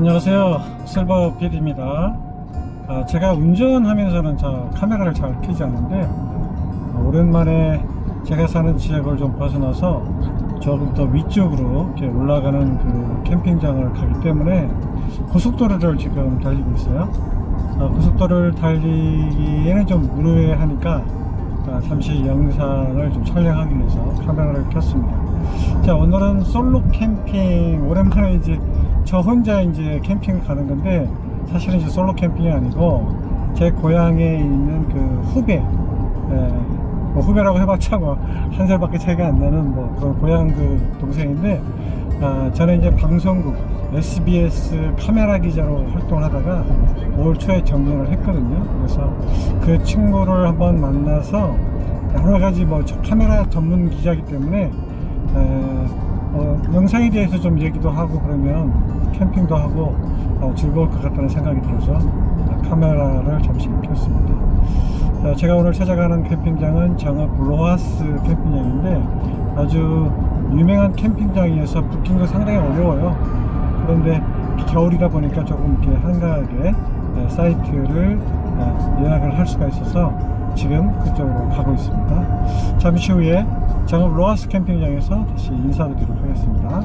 안녕하세요. 실버 PD입니다. 아, 제가 운전하면서는 저 카메라를 잘 켜지 않는데 아, 오랜만에 제가 사는 지역을 좀 벗어나서 조금 더 위쪽으로 이렇게 올라가는 그 캠핑장을 가기 때문에 고속도로를 지금 달리고 있어요. 아, 고속도로를 달리기에는 좀 무료해하니까 아, 잠시 영상을 좀 촬영하기 위해서 카메라를 켰습니다. 자, 오늘은 솔로 캠핑 오랜만에 이제 저 혼자 이제 캠핑을 가는 건데 사실은 이제 솔로 캠핑이 아니고 제 고향에 있는 그 후배 예, 뭐 후배라고 해봤자 뭐 한 살밖에 차이가 안 나는 뭐 그런 고향 그 동생인데 아, 저는 이제 방송국 SBS 카메라 기자로 활동을 하다가 올 초에 정년을 했거든요. 그래서 그 친구를 한번 만나서 여러 가지 뭐저 카메라 전문 기자이기 때문에 에, 어, 영상에 대해서 좀 얘기도 하고 그러면 캠핑도 하고 어, 즐거울 것 같다는 생각이 들어서 카메라를 잠시 켰습니다. 자, 제가 오늘 찾아가는 캠핑장은 정읍 로하스 캠핑장인데 아주 유명한 캠핑장이어서 부킹도 상당히 어려워요. 그런데 겨울이다 보니까 조금 이렇게 한가하게 네, 사이트를 네, 예약을 할 수가 있어서 지금 그쪽으로 가고 있습니다. 잠시 후에 정읍 로하스 캠핑장에서 다시 인사드리도록 하겠습니다.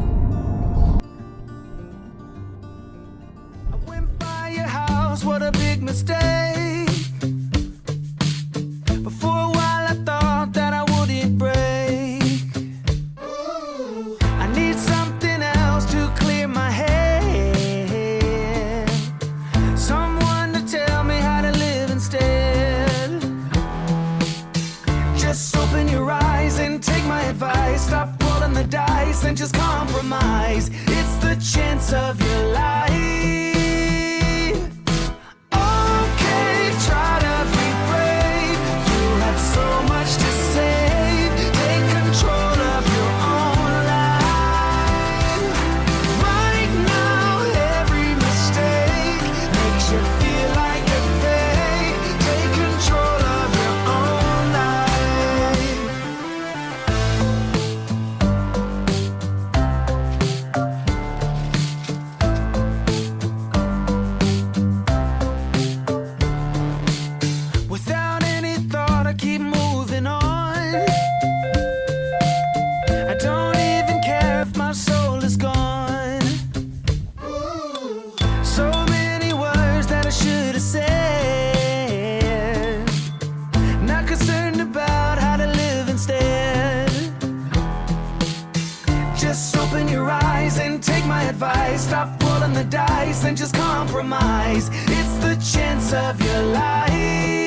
Of your dice and just compromise. It's the chance of your life.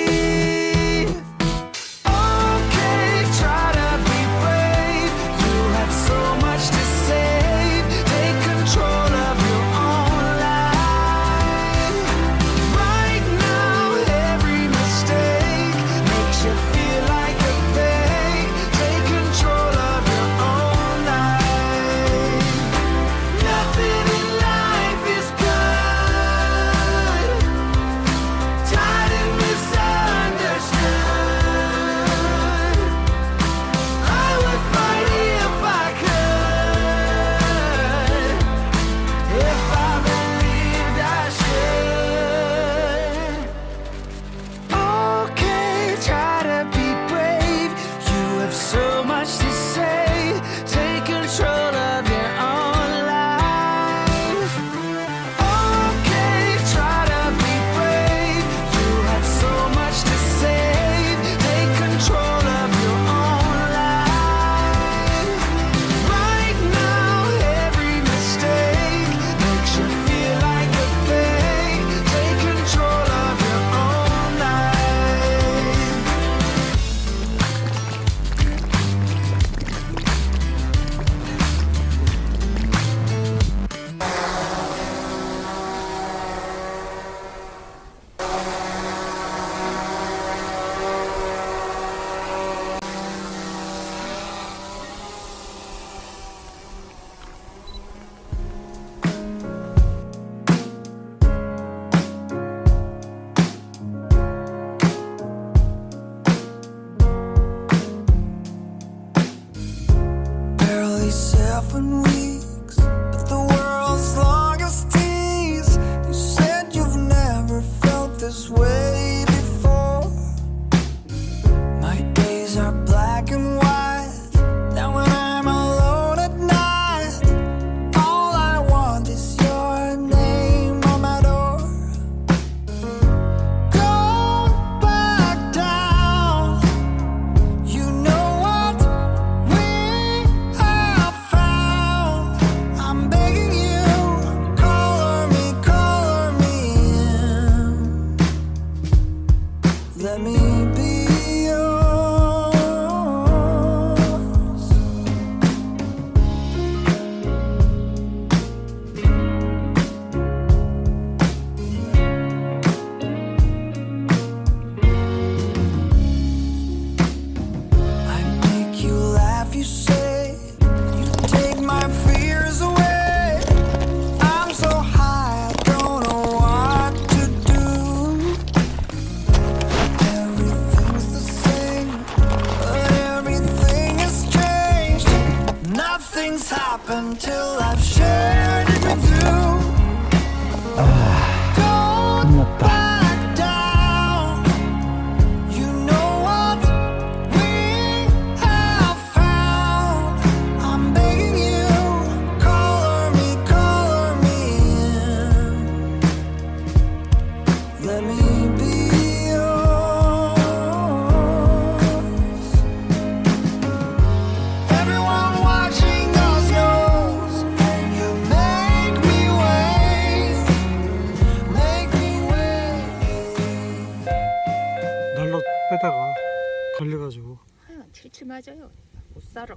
칠칠 맞아요. 못 살아.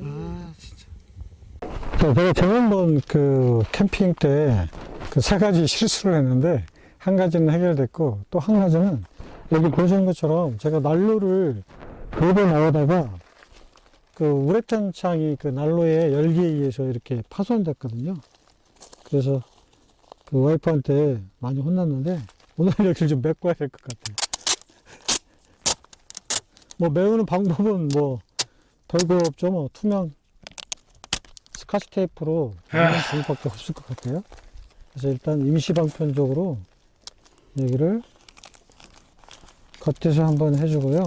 아 진짜. 자, 제가 지난번 그 캠핑 때 그 세 가지 실수를 했는데 한 가지는 해결됐고 또 한 가지는 여기 보시는 것처럼 제가 난로를 rop에 나오다가 그 우레탄 창이 그 난로의 열기에 의해서 이렇게 파손됐거든요. 그래서 그 와이프한테 많이 혼났는데 오늘 여기를 좀 메꿔야 될 것 같아요. 뭐 메우는 방법은 뭐 별거 없죠. 뭐 투명 스카치 테이프로 하는 방법밖에 없을 것 같아요. 그래서 일단 임시 방편적으로 여기를 겉에서 한번 해주고요.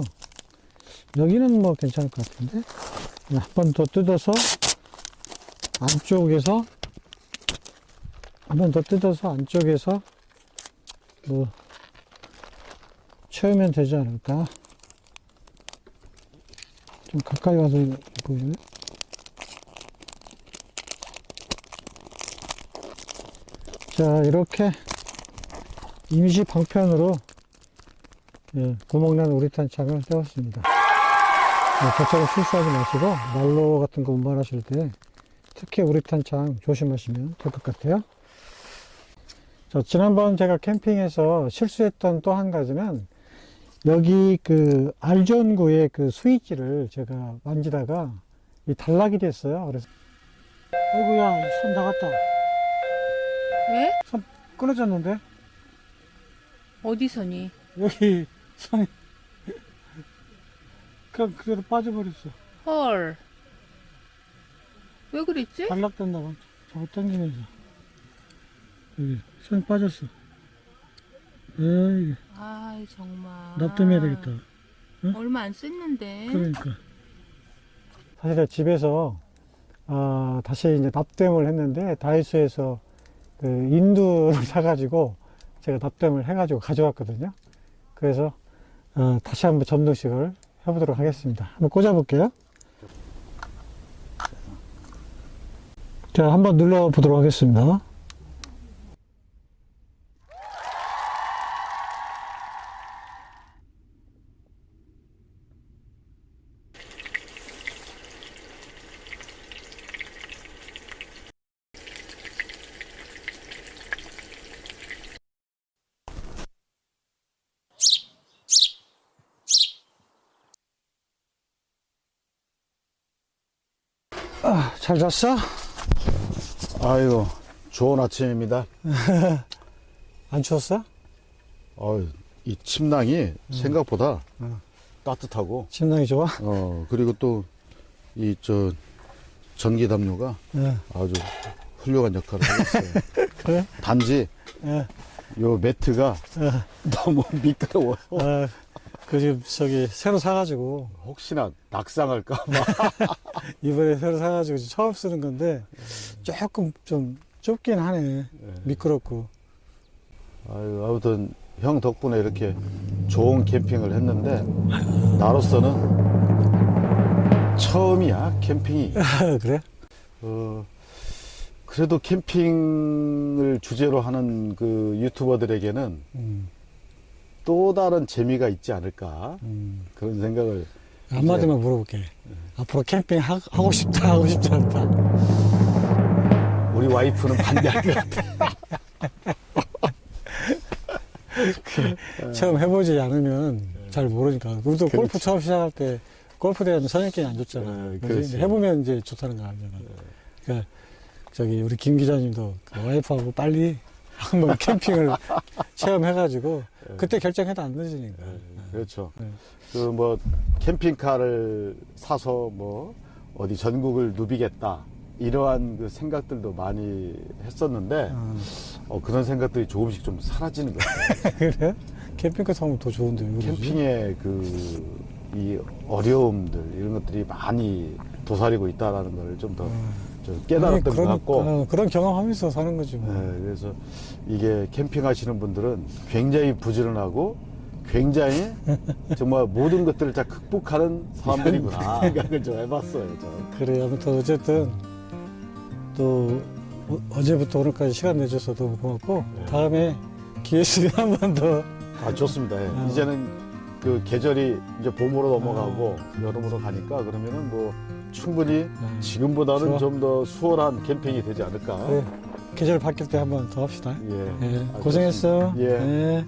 여기는 뭐 괜찮을 것 같은데 한 번 더 뜯어서 안쪽에서 한 번 더 뜯어서 안쪽에서 뭐 채우면 되지 않을까. 좀 가까이 와서 보이네. 자, 이렇게 임시 방편으로 예, 구멍난 우리탄 창을 떼었습니다. 예, 저처럼 실수하지 마시고 난로 같은 거 운반하실 때 특히 우리탄 창 조심하시면 될 것 같아요. 자, 지난번 제가 캠핑에서 실수했던 또 한 가지는 여기 그 알전구의 그 스위치를 제가 만지다가 이 단락이 됐어요. 그래서 아이고야 손 나갔다. 왜? 손 끊어졌는데 어디 선이? 여기 손이 그냥 그대로 빠져버렸어. 헐. 왜 그랬지? 단락된다고 잘못 당기면서 여기 손 빠졌어. 에이 아이 정말. 납땜해야 되겠다. 얼마 안 썼는데. 그러니까. 사실 제가 집에서 아, 다시 이제 납땜을 했는데 다이소에서 그 인두를 사가지고 제가 납땜을 해가지고 가져왔거든요. 그래서 어, 다시 한번 점등식을 해보도록 하겠습니다. 한번 꽂아볼게요. 자, 한번 눌러보도록 하겠습니다. 아, 잘 잤어? 아이고, 좋은 아침입니다. 안 추웠어? 어이, 이 침낭이 생각보다 따뜻하고, 침낭이 좋아? 어, 그리고 또, 이, 저, 전기 담요가 예. 아주 훌륭한 역할을 하고 있어요. 그래? 단지 예. 요 매트가 예. 너무 미끄러워. 아, 그 지금 저기 새로 사가지고 혹시나 낙상할까 봐. 이번에 새로 사가지고 처음 쓰는 건데 조금 좀 좁긴 하네. 미끄럽고. 아유, 아무튼 형 덕분에 이렇게 좋은 캠핑을 했는데 나로서는 처음이야 캠핑이. 그래? 어, 그래도 캠핑을 주제로 하는 그 유튜버들에게는 음, 또 다른 재미가 있지 않을까 음. 그런 생각을 한마디만 물어볼게. 앞으로 캠핑 하, 하고 싶다, 하고 싶지 않다. 우리 와이프는 반대할 것 같아. 처음 해보지 않으면 잘 모르니까. 우리도 골프 그렇지. 처음 시작할 때 골프 대회는 선생님이 안 줬잖아. 네? 그렇지. 해보면 이제 좋다는 거 알잖아. 그러니까 저기 우리 김 기자님도 그 와이프하고 빨리 한번 캠핑을 체험해가지고 그때 결정해도 안 늦으니까. 그렇죠. 네. 그뭐 캠핑카를 사서 뭐 어디 전국을 누비겠다 이러한 그 생각들도 많이 했었는데 어. 어, 그런 생각들이 조금씩 좀 사라지는 것 같아요. 그래? 캠핑카 타면 더 좋은데 왜 그러지? 캠핑의 그 이 어려움들 이런 것들이 많이 도사리고 있다라는 걸 좀 더 좀 깨달았던 것 그런, 같고 어, 그런 경험하면서 사는 거지 뭐. 네, 그래서 이게 캠핑하시는 분들은 굉장히 부지런하고 굉장히 정말 모든 것들을 다 극복하는 사람들이구나 생각을 좀 해봤어요. 저. 그래 아무튼 어쨌든 또 어- 어제부터 오늘까지 시간 내줘서 너무 고맙고 네. 다음에 기회 있으면 한 번 더 아 좋습니다. 예. 어. 이제는 그 계절이 이제 봄으로 넘어가고 여름으로 가니까 그러면은 뭐 충분히 지금보다는 좋아. 좀더 수월한 캠핑이 되지 않을까. 그래 계절 바뀔 때 한번 더 합시다. 예. 예, 아, 고생했어. 예. 예.